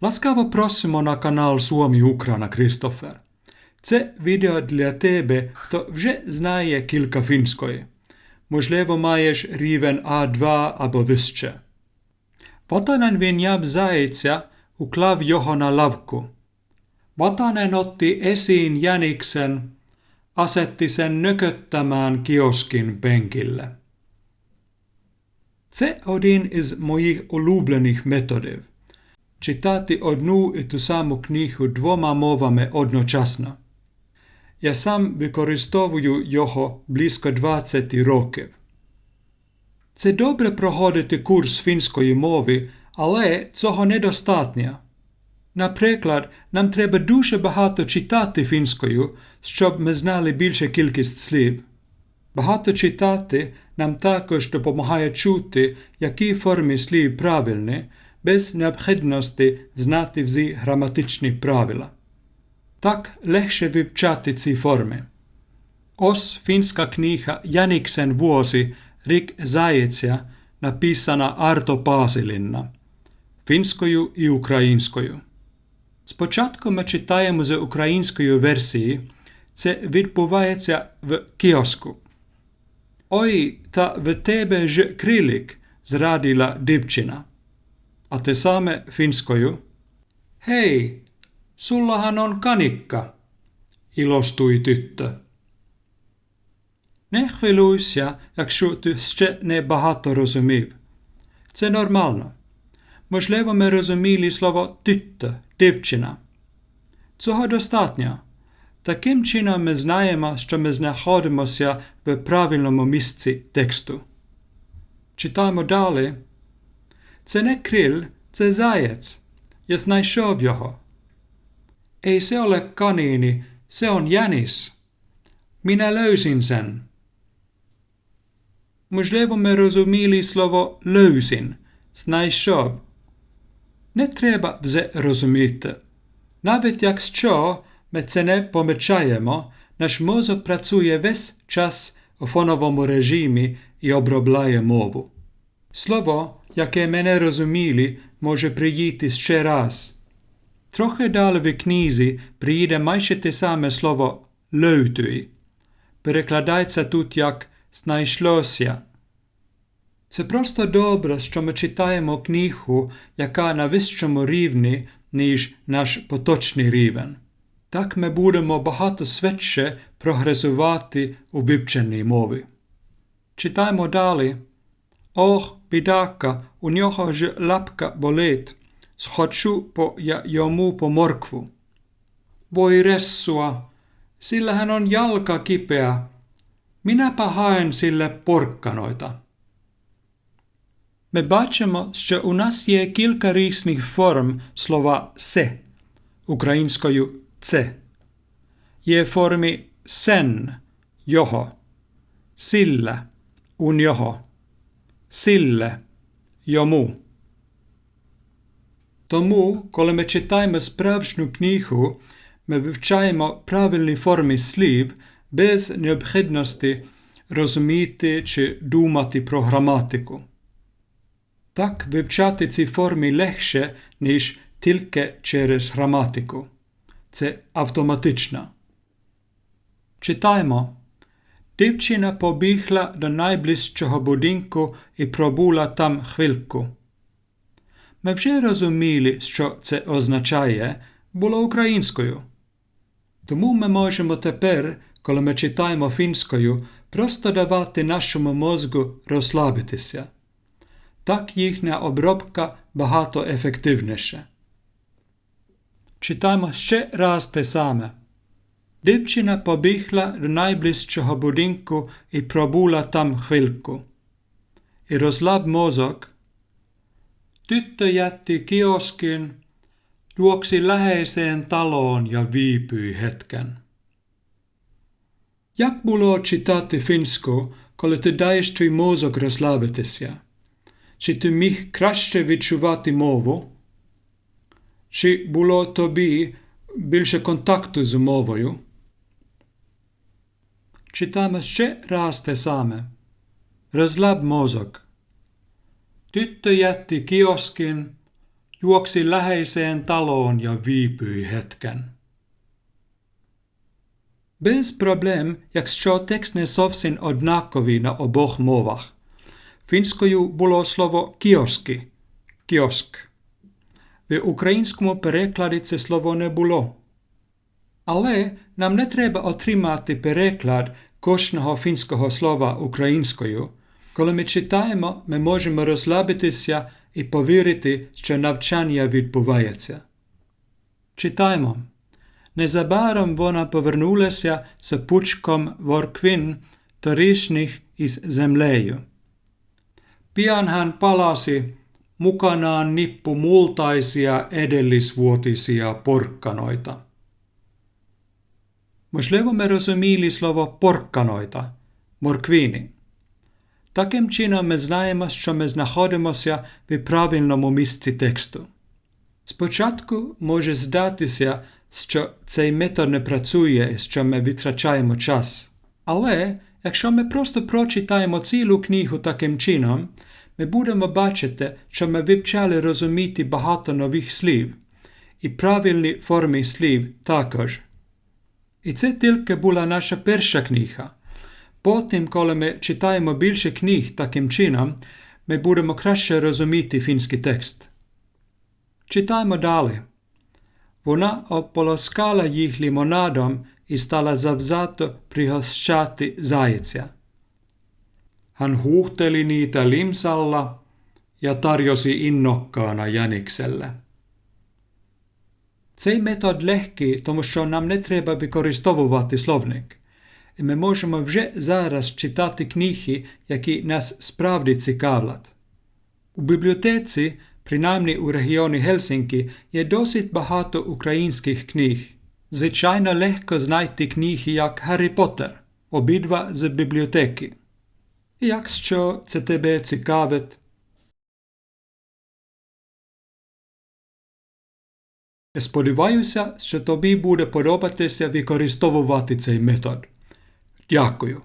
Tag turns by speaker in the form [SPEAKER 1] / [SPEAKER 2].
[SPEAKER 1] Laskava prosimo na kanal Suomi Ukraina Christopher. Це відео для тебе, хто вже знає кілька фінської. Можливо, маєш рівень А2 або вище. Vatanen vinjab zaitsa uklav на лавку. Vatanen otti esiin jäniksen, asetti sen nököttämään kioskin penkille. Це один із моїх улюблених методів читати одну і ту саму книгу двома мовами одночасно. Я сам використовую його близько 20 років. Це добре проходити курс фінської мови, але цього недостатньо. Наприклад, нам треба дуже багато читати фінською, щоб ми знали більше кількість слів. Багато читати нам також допомагає чути, які форми слів правильні, без необхідності знати всі граматичні правила. Так легше вивчати ці форми. Ось фінська книга Яникsen vuosi Rik Заєця написана Арто Пасилінна фінською і українською. Спочатку ми читаємо з української версії, це відбувається в кіоску. Ой, та в тебе ж крилик, зрадила дівчина. А те саме фінською. Hei, sullahan on kanikka, ilostui tyttö. Не хвилюйся, якщо ти ще не багато розумів. Це нормально. Можливо, ми розуміли слово тітто, дівчина. Цього достатньо. Таким чином ми знаємо, що ми знаходимося в правильному місці тексту. Читаємо далі. Це не криль, це заєць. Я знайшов його. Ei se ole kaniini, se on jänis. Minä löysin sen. Можливо, ми розуміли слово лöysin, знайшов. Не треба все розуміти. Навіть якщо ми це не помічаємо, наш мозок працює весь час у фоновому режимі і обробляє мову. Слово, яке ми не розуміли, може приїти ще раз. Трохи далі в книзі приїде майже те саме слово «лöytyi». Перекладається тут як «знайшлося». Це просто добре, що ми читаємо книгу, яка на вищому рівні, ніж наш поточний рівень. Так ми будемо багато швидше прогресувати у вивченні мови. Читаємо далі. Ох, бідака, у нього ж лапка болить. Схочу по ja йому по моркву. Voi ressua, sillä hän on jalka kipeä. Minäpä haen sille porkkanoita. Ми бачимо, що у нас є кілька різних форм слова се українською це. Є формі сен його, сілля у нього, сілле йому. Тому, коли ми читаємо справжню книгу, ми вивчаємо правильні форми слів без необхідності розуміти чи думати про граматику. Так вивчати ці форми легше, ніж тільки через граматику. Це автоматично. Читаємо. Дівчина побігла до найближчого будинку і пробула там хвильку. Ми вже розуміли, що це означає, було українською. Тому ми можемо тепер, коли ми читаємо фінською, просто давати нашому мозку розслабитися. Так їхня обробка багато ефективніша. Читаємо ще раз те саме. Дівчина побігла до найближчого будинку і пробула там хвильку. І розлаб мозок. Tyttö jätti kioskin, juoksi läheiseen taloon ja viipyi hetken. Jak було читати фінську, коли ти даєш твій мозок розслабитися? Чи ти міг краще відчувати мову? Чи було тобі більше контакту з мовою? Читаємо ще раз те саме. Розлаб мозок. Tyttö jätti kioskin, juoksi läheiseen taloon ja viipyi hetken. Bez problem, jakщо tekst не зовсім однаковий на обох мовах. Фінською було слово кіоски – кіоск. В українському перекладі це слово не було. Але нам не треба отримати переклад кожного фінського слова українською. Коли ми читаємо, ми можемо розслабитися і повірити, що навчання відбувається. Читаємо. Незабаром вона повернулася з пучком ворквин торішніх із землею. Pian hän palasi mukanaan nippu multaisia edellisvuotisia porkkanoita. Можливо, ми розуміли слово порканоїта – морквіни. Таким чином ми знаємо, що ми знаходимося в правильному місці тексту. Спочатку може здатися, що цей метод не працює, що ми витрачаємо час. Але якщо ми просто прочитаємо цілу книгу таким чином, ми будемо бачити, що ми вивчали розуміти багато нових слів і правильні форми слів також. І це тільки була наша перша книга. Потім, коли ми читаємо більше книг таким чином, ми будемо краще розуміти фінський текст. Читаємо далі. Вона ополоскала їх лімонадом і стала завзято пригощати зайця. Hän huuhteli ja tarjosi innokkaana jänikselle. Цей метод легкий, тому що нам не треба використовувати словник. Ми можемо вже зараз читати книги, які нас справді цікавлять. У бібліотеці, принаймні у регіоні Гельсінкі, є досить багато українських книг. Звичайно, легко знайти книги як Гаррі Поттер, обидва з бібліотеки. І якщо це тебе цікавить, Сподіваюся, що тобі буде подобатися використовувати цей метод. Дякую.